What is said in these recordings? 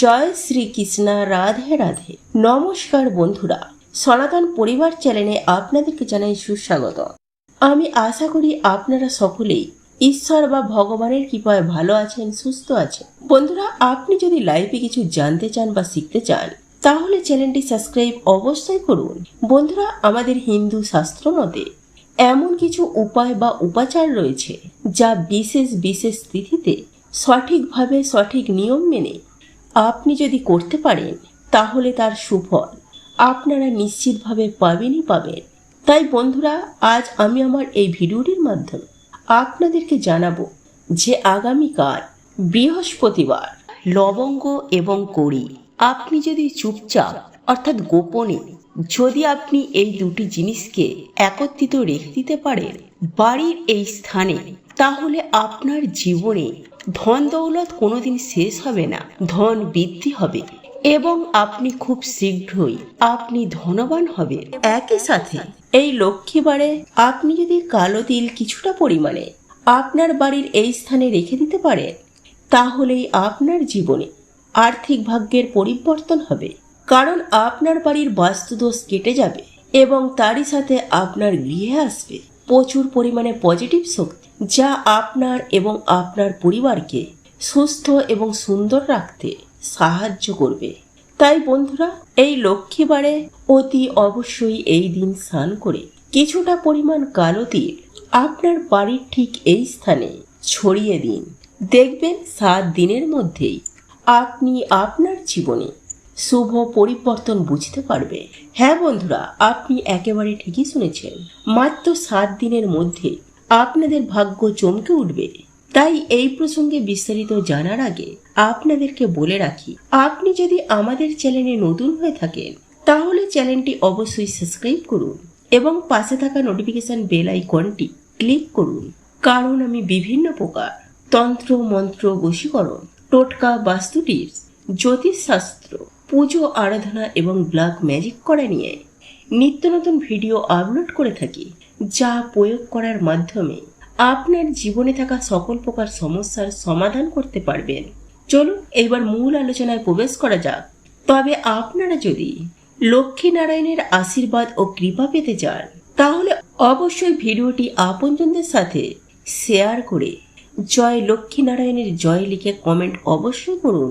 জয় শ্রীকৃষ্ণ, রাধে রাধে। নমস্কার বন্ধুরা, সনাতন পরিবার চ্যানেলে আপনাদেরকে জানাই সুস্বাগত। আমি আশা করি আপনারা সকলেই ঈশ্বর বা ভগবানের কৃপায় ভালো আছেন, সুস্থ আছেন। বন্ধুরা, আপনি যদি লাইফে কিছু জানতে চান বা শিখতে চান, তাহলে চ্যানেলটি সাবস্ক্রাইব অবশ্যই করুন। বন্ধুরা, আমাদের হিন্দু শাস্ত্র মতে এমন কিছু উপায় বা উপাচার রয়েছে, যা বিশেষ বিশেষ তিথিতে সঠিকভাবে সঠিক নিয়ম মেনে আপনি যদি করতে পারেন, তাহলে তার সুফল আপনারা নিশ্চিতভাবে পাবেনই পাবেন। তাই বন্ধুরা, আজ আমি আমার এই ভিডিওটির মাধ্যমে আপনাদেরকে জানাব যে আগামীকাল বৃহস্পতিবার লবঙ্গ এবং কড়ি আপনি যদি চুপচাপ, অর্থাৎ গোপনে, যদি আপনি এই দুটি জিনিসকে একত্রিত রেখে দিতে পারেন বাড়ির এই স্থানে, তাহলে আপনার জীবনে ধন দৌলত কোনোদিন শেষ হবে না, ধন বৃদ্ধি হবে এবং আপনি খুব শীঘ্রই আপনি ধনবান হবেন। একই সাথে এই লক্ষ্মীবারে আপনি যদি কালো তিল কিছুটা পরিমাণে আপনার বাড়ির এই স্থানে রেখে দিতে পারেন তাহলেই আপনার জীবনে আর্থিক ভাগ্যের পরিবর্তন হবে। কারণ আপনার বাড়ির বাস্তুদোষ কেটে যাবে এবং তারই সাথে আপনার গৃহে আসবে। প্রচুর পরিমাণে পজিটিভ শক্তি, যা আপনার এবং আপনার পরিবারকে সুস্থ এবং সুন্দর রাখতে সাহায্য করবে। তাই বন্ধুরা, এই লক্ষ্মীবারে অতি অবশ্যই এই দিন স্নান করে কিছুটা পরিমাণ কালো তিল আপনার বাড়ির ঠিক এই স্থানে ছড়িয়ে দিন। দেখবেন সাত দিনের মধ্যেই আপনি আপনার জীবনে শুভ পরিবর্তন বুঝতে পারবে। হ্যাঁ বন্ধুরা, আপনি একেবারে ঠিকই শুনেছেন। মাত্র সাত দিনের মধ্যে আপনাদের ভাগ্য চমকে উঠবে। তাই এই প্রসঙ্গে বিস্তারিত জানার আগে আপনাদেরকে বলে রাখি, আপনি যদি আমাদের চ্যানেলে নতুন হয়ে থাকেন, তাহলে চ্যানেলটি অবশ্যই সাবস্ক্রাইব করুন এবং পাশে থাকা নোটিফিকেশন বেল আইকনটি ক্লিক করুন। কারণ আমি বিভিন্ন প্রকার তন্ত্র, মন্ত্র, বশীকরণ, টোটকা বাস্তু টিপস জ্যোতিষশাস্ত্র পুজো, আরাধনা এবং ব্ল্যাক ম্যাজিক করা নিয়ে নিত্য নতুন ভিডিও আপলোড করে থাকি, যা প্রয়োগ করার মাধ্যমে আপনার জীবনে থাকা সকল প্রকার সমস্যার সমাধান করতে পারবেন। চলুন এবার মূল আলোচনায় প্রবেশ করা যাক। তবে আপনারা যদি লক্ষ্মী নারায়ণের আশীর্বাদ ও কৃপা পেতে চান, তাহলে অবশ্যই ভিডিওটি আপনজনদের সাথে শেয়ার করে জয় লক্ষ্মী নারায়ণের জয় লিখে কমেন্ট অবশ্যই করুন।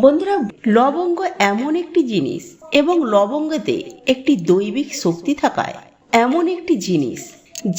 বন্ধুরা, লবঙ্গ এমন একটি জিনিস এবং লবঙ্গতে একটি দৈবিক শক্তি থাকায় এমন একটি জিনিস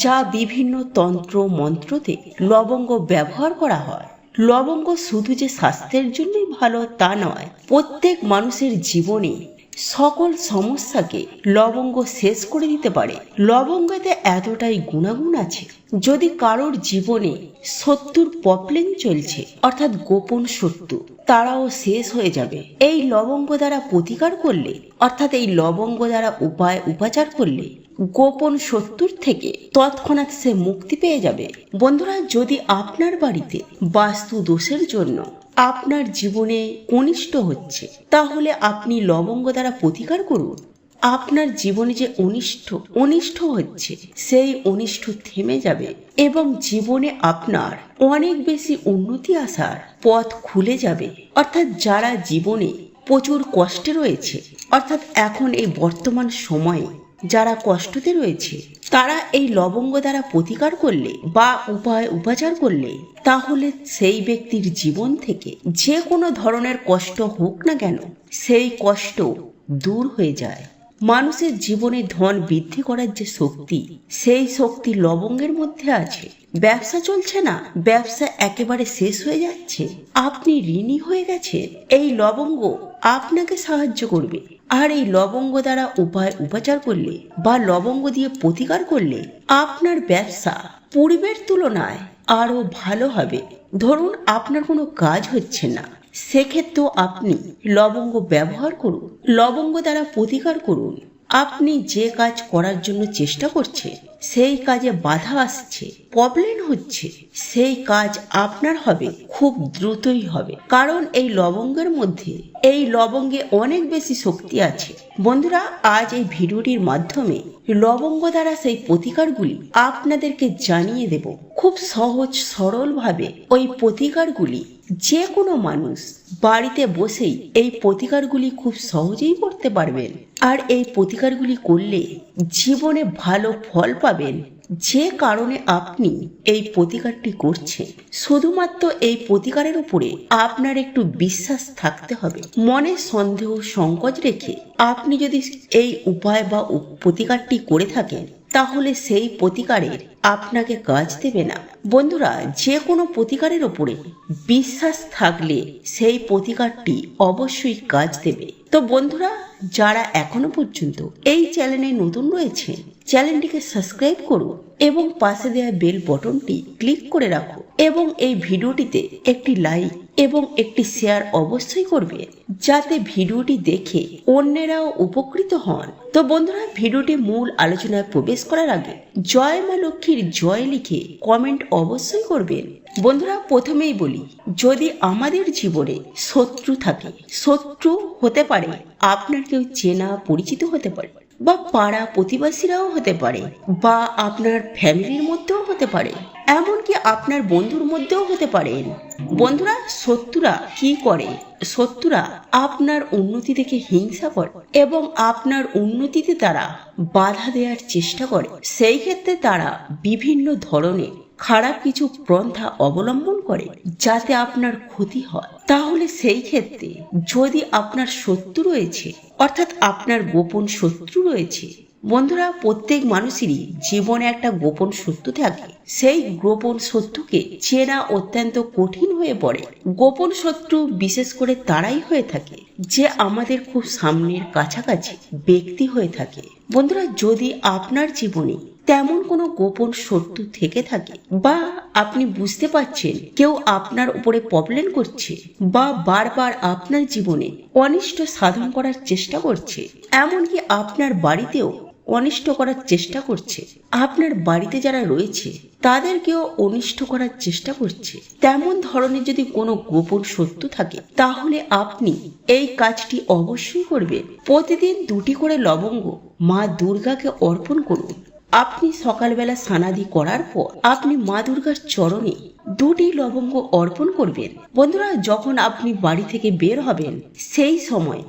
যা বিভিন্ন তন্ত্র মন্ত্রতে লবঙ্গ ব্যবহার করা হয়। লবঙ্গ শুধু যে স্বাস্থ্যের জন্যই ভালো তা নয়, প্রত্যেক মানুষের জীবনে সকল সমস্যাকে লবঙ্গ শেষ করে দিতে পারে। লবঙ্গতে এতটাই গুণাগুণ আছে, যদি কারোর জীবনে শত্রুর পপলেন চলছে, অর্থাৎ গোপন শত্রু, তারাও শেষ হয়ে যাবে। এই লবঙ্গ দ্বারা প্রতিকার করলে, অর্থাৎ এই লবঙ্গ দ্বারা উপায় উপাচার করলে গোপন শত্রুর থেকে তৎক্ষণাৎ সে মুক্তি পেয়ে যাবে। বন্ধুরা, যদি আপনার বাড়িতে বাস্তু দোষের জন্য আপনার জীবনে কনিষ্ঠ হচ্ছে, তাহলে আপনি লবঙ্গ দ্বারা প্রতিকার করুন। আপনার জীবনে যে অনিষ্ট অনিষ্ট হচ্ছে, সেই অনিষ্ট থেমে যাবে এবং জীবনে আপনার অনেক বেশি উন্নতি আসার পথ খুলে যাবে। অর্থাৎ যারা জীবনে প্রচুর কষ্টে রয়েছে, অর্থাৎ এখন এই বর্তমান সময়ে যারা কষ্টতে রয়েছে, তারা এই লবঙ্গ দ্বারা প্রতিকার করলে বা উপায় উপাচার করলে, তাহলে সেই ব্যক্তির জীবন থেকে যে কোনো ধরনের কষ্ট হোক না কেন, সেই কষ্ট দূর হয়ে যায়। মানুষের জীবনে ধন বৃদ্ধি করার যে শক্তি, সেই শক্তি লবঙ্গের মধ্যে আছে। ব্যবসা চলছে না, ব্যবসা একেবারে শেষ হয়ে যাচ্ছে। আপনি ঋণী হয়ে গেছে এই লবঙ্গ আপনাকে সাহায্য করবে। আর এই লবঙ্গ দ্বারা উপায় উপচার করলে বা লবঙ্গ দিয়ে প্রতিকার করলে আপনার ব্যবসা পূর্বের তুলনায় আরও ভালো হবে। ধরুন আপনার কোনো কাজ হচ্ছে না, সেক্ষেত্রেও আপনি লবঙ্গ ব্যবহার করুন, লবঙ্গ দ্বারা প্রতিকার করুন আপনি যে কাজ করার জন্য চেষ্টা করছে, সেই কাজে বাধা আসছে প্রবলেম হচ্ছে, সেই কাজ আপনার হবে, খুব দ্রুতই হবে। কারণ এই লবঙ্গের মধ্যে, এই লবঙ্গে অনেক বেশি শক্তি আছে। বন্ধুরা, আজ এই ভিডিওটির মাধ্যমে লবঙ্গ দ্বারা সেই প্রতিকারগুলি আপনাদেরকে জানিয়ে দেব। খুব সহজ সরলভাবে ওই প্রতিকারগুলি যে কোনো মানুষ বাড়িতে বসেই এই প্রতিকারগুলি খুব সহজেই করতে পারবেন। আর এই প্রতিকারগুলি করলে জীবনে ভালো ফল পাবেন। যে কারণে আপনি এই প্রতিকারটি করছেন। শুধুমাত্র এই প্রতিকারের উপরে আপনার একটু বিশ্বাস থাকতে হবে। মনে সন্দেহ সংকোচ রেখে আপনি যদি এই উপায় বা প্রতিকারটি করে থাকেন, তাহলে সেই প্রতিকারের আপনাকে কাজ দেবে না। বন্ধুরা যে কোনো প্রতিকারের ওপরে বিশ্বাস থাকলে সেই প্রতিকারটি অবশ্যই কাজ দেবে। তো বন্ধুরা, যারা এখনও পর্যন্ত এই চ্যানেলে নতুন রয়েছে, চ্যানেলটিকে সাবস্ক্রাইব করুন এবং পাশে দেওয়া বেল বটনটি ক্লিক করে রাখুন এবং এই ভিডিওটিতে একটি লাইক এবং একটি শেয়ার অবশ্যই করবে, যাতে ভিডিওটি দেখে অন্যেরাও উপকৃত হন। তো বন্ধুরা, ভিডিওটি মূল আলোচনায় প্রবেশ করার আগে জয় মা লক্ষ্মীর জয় লিখে কমেন্ট অবশ্যই করবেন। বন্ধুরা, প্রথমেই বলি, যদি আমাদের জীবনে শত্রু থাকে, শত্রু হতে পারে, আপনার কেউ চেনা, পরিচিত হতে পারে। বা পাড়া প্রতিবাসীরাও হতে পারে, বা আপনার ফ্যামিলির মধ্যেও হতে পারে। এমনকি আপনার বন্ধুর মধ্যেও হতে পারেন বন্ধুরা, শত্রুরা কি করে? শত্রুরা আপনার উন্নতি দেখে হিংসা করে এবং আপনার উন্নতিতে তারা বাধা দেওয়ার চেষ্টা করে। সেই ক্ষেত্রে তারা বিভিন্ন ধরনের খারাপ কিছু পন্থা অবলম্বন করে যাতে আপনার ক্ষতি হয়। তাহলে সেই ক্ষেত্রে যদি আপনার শত্রু রয়েছে, অর্থাৎ আপনার গোপন শত্রু রয়েছে, বন্ধুরা, প্রত্যেক মানুষেরই জীবনে একটা গোপন শত্রু থাকে। সেই গোপন শত্রুকে চেনা অত্যন্ত কঠিন হয়ে পড়ে। গোপন শত্রু বিশেষ করে তারাই হয়ে থাকে, যে আমাদের খুব সামনের কাছাকাছি ব্যক্তি হয়ে থাকে। বন্ধুরা, যদি আপনার জীবনে তেমন কোনো গোপন শত্রু থেকে থাকে বা আপনি বুঝতে পারছেন কেউ আপনার উপরে প্রবলেম করছে বা বারবার আপনার জীবনে অনিষ্ট সাধন করার চেষ্টা করছে, এমনকি আপনার বাড়িতেও অনিষ্ট করার চেষ্টা করছে, আপনার বাড়িতে যারা রয়েছে তাদেরকেও অনিষ্ট করার চেষ্টা করছে। তেমন ধরনের যদি কোনো গোপন সত্য থাকে, তাহলে আপনি এই কাজটি অবশ্যই করবেন। প্রতিদিন দুটি করে লবঙ্গ মা দুর্গাকে অর্পণ করুন। আপনি সকালবেলা সানাদি করার পর আপনি মা দুর্গার চরণে দুটি লবঙ্গ অর্পণ করবেন। বন্ধুরা, যখন আপনি বাড়ি থেকে বের হবেন, সেই সময়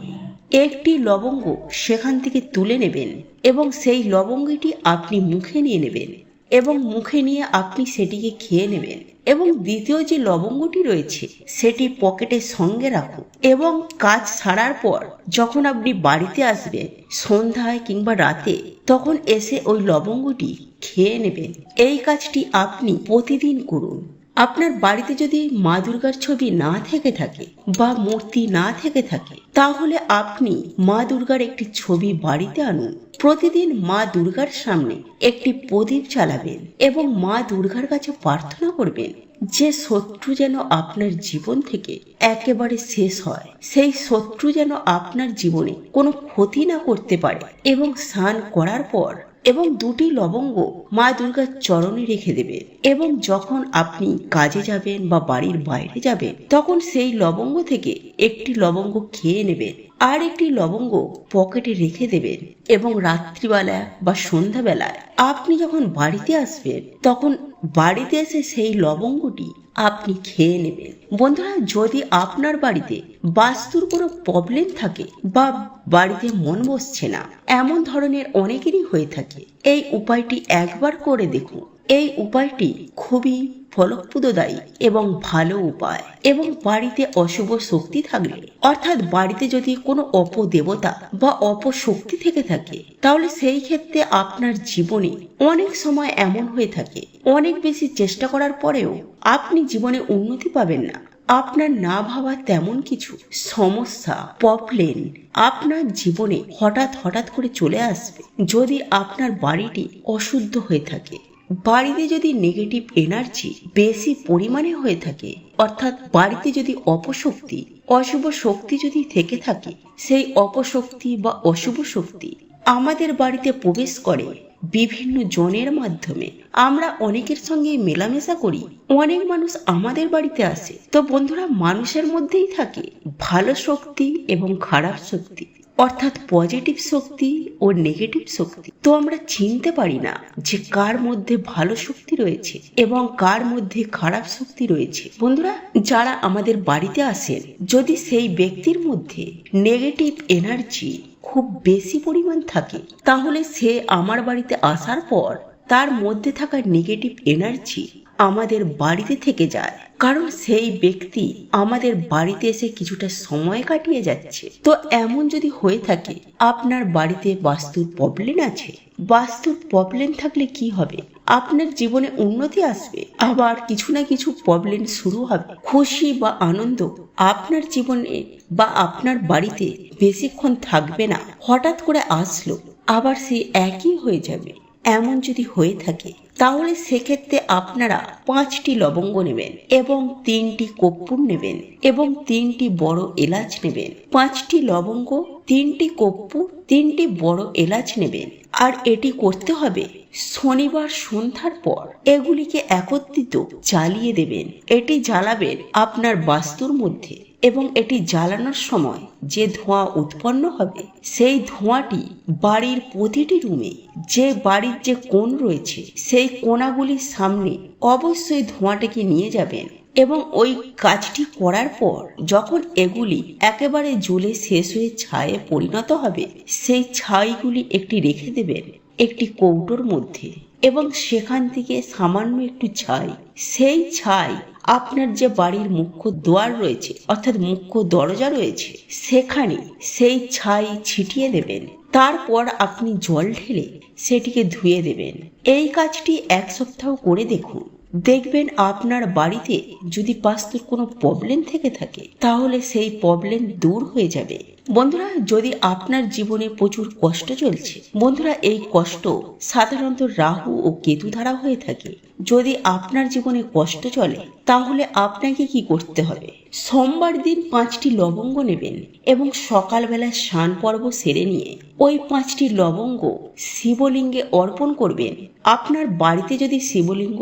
একটি লবঙ্গ সেখান থেকে তুলে নেবেন এবং সেই লবঙ্গটি আপনি মুখে নিয়ে নেবেন। এবং মুখে নিয়ে আপনি সেটিকে খেয়ে নেবেন। এবং দ্বিতীয় যে লবঙ্গটি রয়েছে, সেটি পকেটে সঙ্গে রাখুন। এবং কাজ সারার পর যখন আপনি বাড়িতে আসবেন, সন্ধ্যায় কিংবা রাতে, তখন এসে ওই লবঙ্গটি খেয়ে নেবেন। এই কাজটি আপনি প্রতিদিন করুন। আপনার বাড়িতে যদি মা দুর্গার ছবি না থেকে থাকে বা মূর্তি না থেকে থাকে, তাহলে আপনি মা দুর্গার একটি ছবি বাড়িতে আনুন। প্রতিদিন মা দুর্গার সামনে একটি প্রদীপ চালাবেন এবং মা দুর্গার কাছে প্রার্থনা করবেন যে শত্রু যেন আপনার জীবন থেকে একেবারে শেষ হয়। সেই শত্রু যেন আপনার জীবনে কোনো ক্ষতি না করতে পারে এবং স্নান করার পর এবং দুটি লবঙ্গ মা দুর্গার চরণে রেখে দেবে। এবং যখন আপনি কাজে যাবেন বা বাড়ির বাইরে যাবেন, তখন সেই লবঙ্গ থেকে একটি লবঙ্গ খেয়ে নেবেন আর একটি লবঙ্গ পকেটে রেখে দেবেন। এবং রাত্রিবেলা বা সন্ধ্যাবেলায় আপনি যখন বাড়িতে আসবেন, তখন বাড়িতে এসে সেই লবঙ্গটি আপনি খেয়ে নেবেন। বন্ধুরা, যদি আপনার বাড়িতে বাস্তুর কোনো প্রবলেম থাকে বা বাড়িতে মন বসছে না, এমন ধরনের অনেকেরই হয়ে থাকে। এই উপায়টি একবার করে দেখুন। এই উপায়টি খুবই ফলপ্রদদায়ী এবং ভালো উপায় এবং বাড়িতে অশুভ শক্তি থাকলে, অর্থাৎ বাড়িতে যদি কোনো অপদেবতা বা অপশক্তি থেকে থাকে, তাহলে সেই ক্ষেত্রে আপনার জীবনে অনেক সময় এমন হয়ে থাকে। অনেক বেশি চেষ্টা করার পরেও আপনি জীবনে উন্নতি পাবেন না। আপনার না ভাবা তেমন কিছু সমস্যা প্রবলেম আপনার জীবনে হঠাৎ হঠাৎ করে চলে আসবে। যদি আপনার বাড়িটি অশুদ্ধ হয়ে থাকে বাড়িতে যদি নেগেটিভ এনার্জি বেশি পরিমাণে হয়ে থাকে, অর্থাৎ বাড়িতে যদি অপশক্তি, অশুভ শক্তি যদি থেকে থাকে, সেই অপশক্তি বা অশুভ শক্তি আমাদের বাড়িতে প্রবেশ করে বিভিন্ন জনের মাধ্যমে। আমরা অনেকের সঙ্গে মেলামেশা করি, অনেক মানুষ আমাদের বাড়িতে আসে। তো বন্ধুরা, মানুষের মধ্যেই থাকে ভালো শক্তি এবং খারাপ শক্তি। অর্থাৎ পজিটিভ শক্তি ও নেগেটিভ শক্তি। তো আমরা চিনতে পারি না যে কার মধ্যে ভালো শক্তি রয়েছে এবং কার মধ্যে খারাপ শক্তি রয়েছে। বন্ধুরা, যারা আমাদের বাড়িতে আসেন, যদি সেই ব্যক্তির মধ্যে নেগেটিভ এনার্জি খুব বেশি পরিমাণ থাকে, তাহলে সে আমার বাড়িতে আসার পর তার মধ্যে থাকা নেগেটিভ এনার্জি আমাদের বাড়িতে থেকে যায়। কারণ সেই ব্যক্তি আমাদের বাড়িতে এসে কিছুটা সময় কাটিয়ে যাচ্ছে। তো এমন যদি হয়ে থাকে, আপনার বাড়িতে বাস্তুর প্রবলেম আছে? বাস্তুর প্রবলেম থাকলে কি হবে? আপনার জীবনে উন্নতি আসবে, আবার কিছু না কিছু প্রবলেম শুরু হবে। খুশি বা আনন্দ আপনার জীবনে বা আপনার বাড়িতে বেশিক্ষণ থাকবে না। হঠাৎ করে আসলো, আবার সে একই হয়ে যাবে। এমন যদি হয়ে থাকে, তাহলে সেক্ষেত্রে আপনারা পাঁচটি লবঙ্গ নেবেন এবং তিনটি কর্পূর নেবেন এবং তিনটি বড় এলাচ নেবেন। পাঁচটি লবঙ্গ, তিনটি কর্পূর, তিনটি বড় এলাচ নেবেন। আর এটি করতে হবে শনিবার সন্ধ্যার পর। এগুলিকে একত্রিত জ্বালিয়ে দেবেন। এটি জ্বালাবেন আপনার বাস্তুর মধ্যে। এবং এটি জ্বালানোর সময় যে ধোঁয়া উৎপন্ন হবে, সেই ধোঁয়াটি বাড়ির প্রতিটি রুমে, যে বাড়ির যে কোণ রয়েছে, সেই কোণাগুলির সামনে অবশ্যই ধোঁয়াটাকে নিয়ে যাবেন এবং ওই কাজটি করার পর যখন এগুলি একেবারে জ্বলে শেষ হয়ে ছায়ে পরিণত হবে, সেই ছাইগুলি একটি রেখে দেবেন একটি কৌটোর মধ্যে এবং সেখান থেকে সামান্য একটু ছাই, সেই ছাই আপনার যে বাড়ির মুখ্য দোয়ার রয়েছে, অর্থাৎ মুখ্য দরজা রয়েছে, সেখানে সেই ছাই ছিটিয়ে দেবেন। তারপর আপনি জল ঢেলে সেটিকে ধুয়ে দেবেন। এই কাজটি এক সপ্তাহ করে দেখুন। দেখবেন আপনার বাড়িতে যদি বাস্তুর কোনো প্রবলেম থেকে থাকে, তাহলে সেই প্রবলেম দূর হয়ে যাবে। বন্ধুরা, যদি আপনার জীবনে প্রচুর কষ্ট চলছে, বন্ধুরা, এই কষ্ট সাধারণত রাহু ও কেতু দ্বারা হয়ে থাকে। যদি আপনার জীবনে কষ্ট চলে, তাহলে আপনাকে কি করতে হবে? সোমবার দিন পাঁচটি লবঙ্গ নেবেন এবং সকালবেলা স্নান পর্ব সেরে নিয়ে ওই পাঁচটি লবঙ্গ শিবলিঙ্গে অর্পণ করবেন। আপনার বাড়িতে যদি শিবলিঙ্গ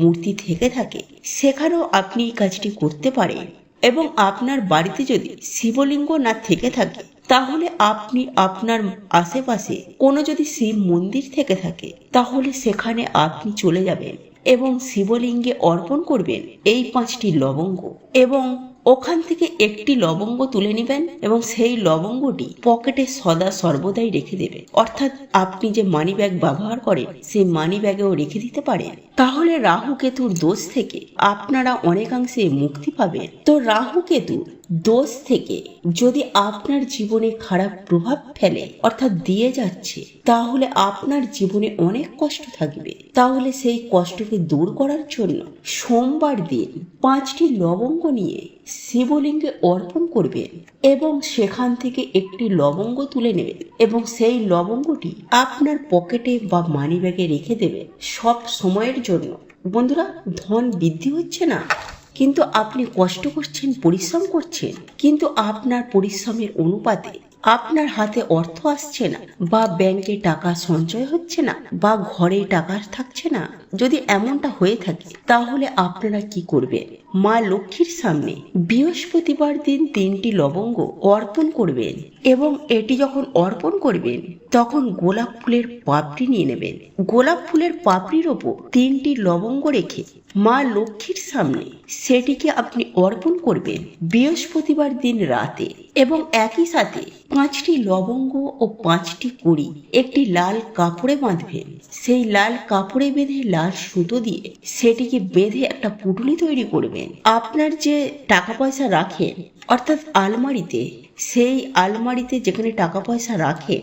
মূর্তি থেকে থাকে, সেখানেও আপনি এই কাজটি করতে পারেন। এবং আপনার বাড়িতে যদি শিবলিঙ্গ না থেকে থাকে, তাহলে আপনি আপনার আশেপাশে কোনো যদি শিব মন্দির থেকে থাকে, তাহলে সেখানে আপনি চলে যাবেন এবং শিবলিঙ্গে অর্পণ করবেন এই পাঁচটি লবঙ্গ এবং ওখান থেকে একটি লবঙ্গ তুলে নেবেন এবং সেই লবঙ্গটি পকেটে সদা সর্বদাই রেখে দেবেন অর্থাৎ আপনি যে মানি ব্যাগ ব্যবহার করেন, সেই মানি ব্যাগেও রেখে দিতে পারেন। তাহলে রাহু কেতুর দোষ থেকে আপনারা অনেকাংশে মুক্তি পাবেন। তো রাহু কেতুর দোষ থেকে যদি আপনার জীবনে খারাপ প্রভাব ফেলে, অর্থাৎ দিয়ে যাচ্ছে, তাহলে আপনার জীবনে অনেক কষ্ট থাকবে। তাহলে সেই কষ্টকে দূর করার জন্য সোমবার দিন পাঁচটি লবঙ্গ নিয়ে শিবলিঙ্গে অর্পণ করবেন এবং সেখান থেকে একটি লবঙ্গ তুলে নেবেন এবং সেই লবঙ্গটি আপনার পকেটে বা মানি ব্যাগে রেখে দেবেন। সব সময়ের জন্য। বন্ধুরা, ধন বৃদ্ধি হচ্ছে না? কিন্তু আপনি কষ্ট করছেন, পরিশ্রম করছেন, কিন্তু আপনার পরিশ্রমের অনুপাতে আপনার হাতে অর্থ আসছে না, বা ব্যাংকে টাকা সঞ্চয় হচ্ছে না, বা ঘরে টাকা থাকছে না। যদি এমনটা হয়ে থাকে, তাহলে আপনারা কি করবেন? মা লক্ষ্মীর সামনে বৃহস্পতিবার দিন তিনটি লবঙ্গ অর্পণ করবেন এবং এটি যখন অর্পণ করবেন, তখন গোলাপ ফুলের পাপড়ি নিয়ে নেবেন। গোলাপ ফুলের পাপড়ির ওপর তিনটি লবঙ্গ রেখে মা লক্ষ্মীর সামনে সেটিকে আপনি অর্পণ করবেন বৃহস্পতিবার দিন রাতে এবং একই সাথে পাঁচটি লবঙ্গ ও পাঁচটি কুড়ি একটি লাল কাপড়ে বাঁধবেন। সেই লাল কাপড়ে বেঁধে লাল সুতো দিয়ে সেটিকে বেঁধে একটা পুটুলি তৈরি করবেন। আপনার যে টাকা পয়সা রাখেন, অর্থাৎ আলমারিতে, সেই আলমারিতে যেখানে টাকা পয়সা রাখে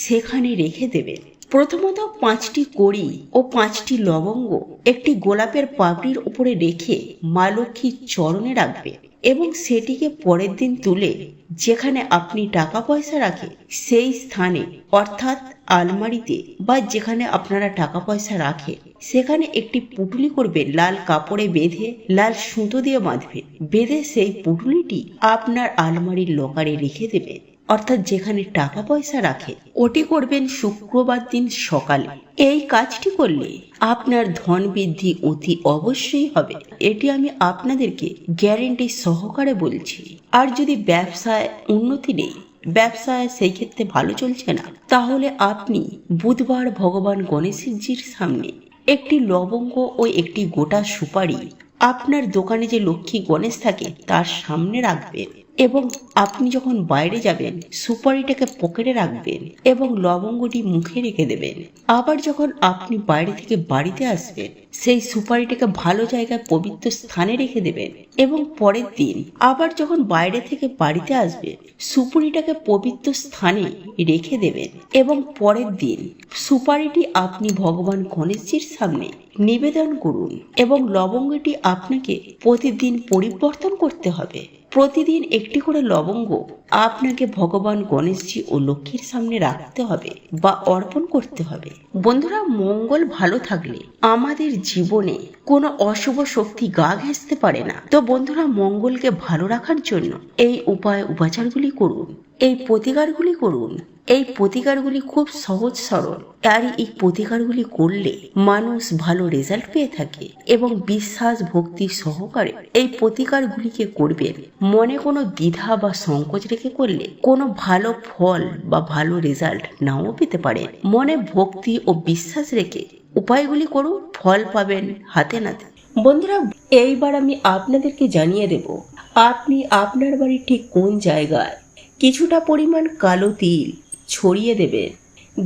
সেখানে রেখে দেবেন। প্রথমত পাঁচটি কড়ি ও পাঁচটি লবঙ্গ একটি গোলাপের পাপড়ির উপরে রেখে মা লক্ষ্মীর চরণে রাখবে এবং সেটিকে পরের দিন তুলে যেখানে আপনি টাকা পয়সা রাখেন সেই স্থানে, অর্থাৎ আলমারিতে বা যেখানে আপনারা টাকা পয়সা রাখে, সেখানে একটি পুটুলি করবেন লাল কাপড়ে বেঁধে, লাল সুতো দিয়ে বাঁধবেন বেঁধে সেই পুটুলিটি আপনার আলমারির লকারে রেখে দেবেন অর্থাৎ যেখানে টাকা পয়সা রাখে, ওটি করবেন শুক্রবার দিন সকালে। এই কাজটি করলে আপনার ধন বৃদ্ধি অতি অবশ্যই হবে। এটি আমি আপনাদেরকে গ্যারেন্টি সহকারে বলছি। আর যদি ব্যবসায় উন্নতি নেই, ব্যবসায় সেই ক্ষেত্রে ভালো চলছে না, তাহলে আপনি বুধবার ভগবান গণেশজির সামনে একটি লবঙ্গ ও একটি গোটা সুপারি আপনার দোকানে যে লক্ষ্মী গণেশ থাকে, তার সামনে রাখবেন। এবং আপনি যখন বাইরে যাবেন সুপারিটাকে পকেটে রাখবেন এবং লবঙ্গটি মুখে রেখে দেবেন। আবার যখন আপনি বাইরে থেকে বাড়িতে আসবেন, সেই সুপারিটাকে ভালো জায়গায় পবিত্র স্থানে রেখে দেবেন এবং পরের দিন আবার যখন বাইরে থেকে বাড়িতে আসবেন, সুপুরিটাকে পবিত্র স্থানে রেখে দেবেন এবং পরের দিন সুপারিটি আপনি ভগবান গণেশজির সামনে নিবেদন করুন এবং লবঙ্গটি আপনাকে প্রতিদিন পরিবর্তন করতে হবে। প্রতিদিন একটি করে লবঙ্গ আপনাকে ভগবান গণেশজি ও লক্ষ্মীর সামনে রাখতে হবে বা অর্পণ করতে হবে। বন্ধুরা, মঙ্গল ভালো থাকলে আমাদের জীবনে কোনো অশুভ শক্তি গা ঘেঁচতে পারে না। তো বন্ধুরা, মঙ্গলকে ভালো রাখার জন্য এই উপায় উপাচারগুলি করুন। এই প্রতিকারগুলি করুন। এই প্রতিকারগুলি খুব সহজ সরল। আর এই প্রতিকারগুলি করলে মানুষ ভালো রেজাল্ট পেয়ে থাকে এবং বিশ্বাস, ভক্তি সহকারে এই প্রতিকারগুলিকে করবেন। মনে কোনো দ্বিধা বা সংকোচ রেখে করলে কোনো ভালো ফল বা ভালো রেজাল্ট নাও পেতে পারেন। মনে ভক্তি ও বিশ্বাস রেখে উপায়গুলি করুন, ফল পাবেন হাতে নাতে। বন্ধুরা, এইবার আমি আপনাদেরকে জানিয়ে দেব, আপনি আপনার বাড়ির ঠিক কোন জায়গায়? কিছুটা পরিমাণ কালো তিল ছড়িয়ে দেবেন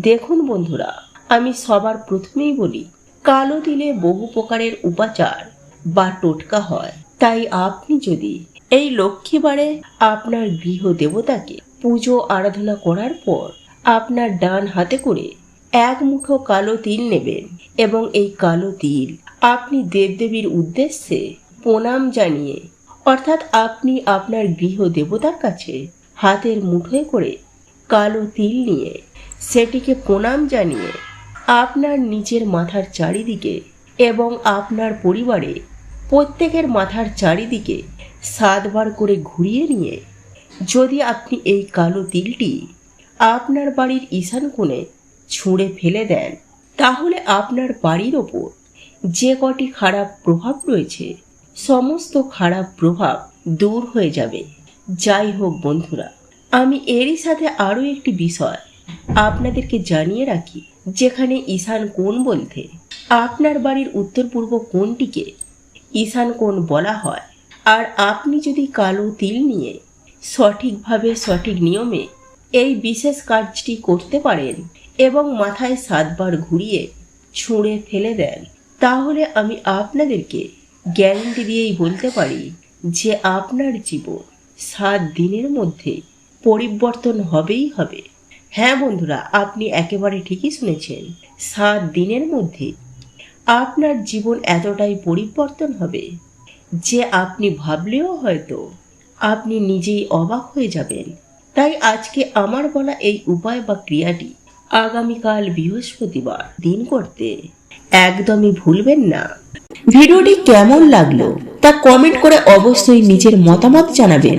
দেখুন বন্ধুরা, আমি সবার প্রথমেই বলি, কালো তিলে বহু প্রকারের উপাচার বা টোটকা হয়। তাই আপনি যদি এই লক্ষ্মীবারে আপনার গৃহ দেবতাকে পুজো আরাধনা করার পর আপনার ডান হাতে করে এক মুঠো কালো তিল নেবেন এবং এই কালো তিল আপনি দেবদেবীর উদ্দেশ্যে প্রণাম জানিয়ে, অর্থাৎ আপনি আপনার গৃহ দেবতার কাছে হাতের মুঠোয় করে কালো তিল নিয়ে সেটিকে প্রণাম জানিয়ে আপনার নিচের মাথার চারিদিকে এবং আপনার পরিবারে প্রত্যেকের মাথার চারিদিকে সাতবার করে ঘুরিয়ে নিয়ে যদি আপনি এই কালো তিলটি আপনার বাড়ির ঈশান কোণে ছুঁড়ে ফেলে দেন, তাহলে আপনার বাড়ির ওপর যে কটি খারাপ প্রভাব রয়েছে, সমস্ত খারাপ প্রভাব দূর হয়ে যাবে। যাই হোক বন্ধুরা, আমি এরই সাথে আরও একটি বিষয় আপনাদেরকে জানিয়ে রাখি, যেখানে ঈশান কোণ বলতে, আপনার বাড়ির উত্তর পূর্ব কোণটিকে ঈশান কোণ বলা হয়, আর আপনি যদি কালো তিল নিয়ে সঠিকভাবে সঠিক নিয়মে এই বিশেষ কাজটি করতে পারেন এবং মাথায় সাতবার ঘুরিয়ে ছুঁড়ে ফেলে দেন, তাহলে আমি আপনাদেরকে গ্যারেন্টি দিয়েই বলতে পারি যে আপনার জীবন সাত দিনের মধ্যে পরিবর্তন হবেই হবে। হ্যাঁ বন্ধুরা, আপনি একেবারে ঠিকই শুনেছেন। সাত দিনের মধ্যে আপনার জীবন এতটাই পরিবর্তন হবে যে আপনি ভাবলেও হয়তো আপনি নিজেই অবাক হয়ে যাবেন। তাই আজকে আমার বলা এই উপায় বা ক্রিয়াটি আগামীকাল বৃহস্পতিবার দিন করতে একদমই ভুলবেন না। ভিডিওটি কেমন লাগল তা কমেন্ট করে অবশ্যই নিজের মতামত জানাবেন।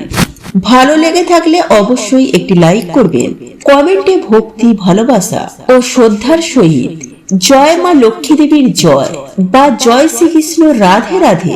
ভালো লেগে থাকলে অবশ্যই একটি লাইক করবেন। কমেন্টে ভক্তি, ভালোবাসা ও শ্রদ্ধার সহিত। জয় মা লক্ষ্মী দেবীর জয় বা জয় শ্রীকৃষ্ণ রাধে রাধে।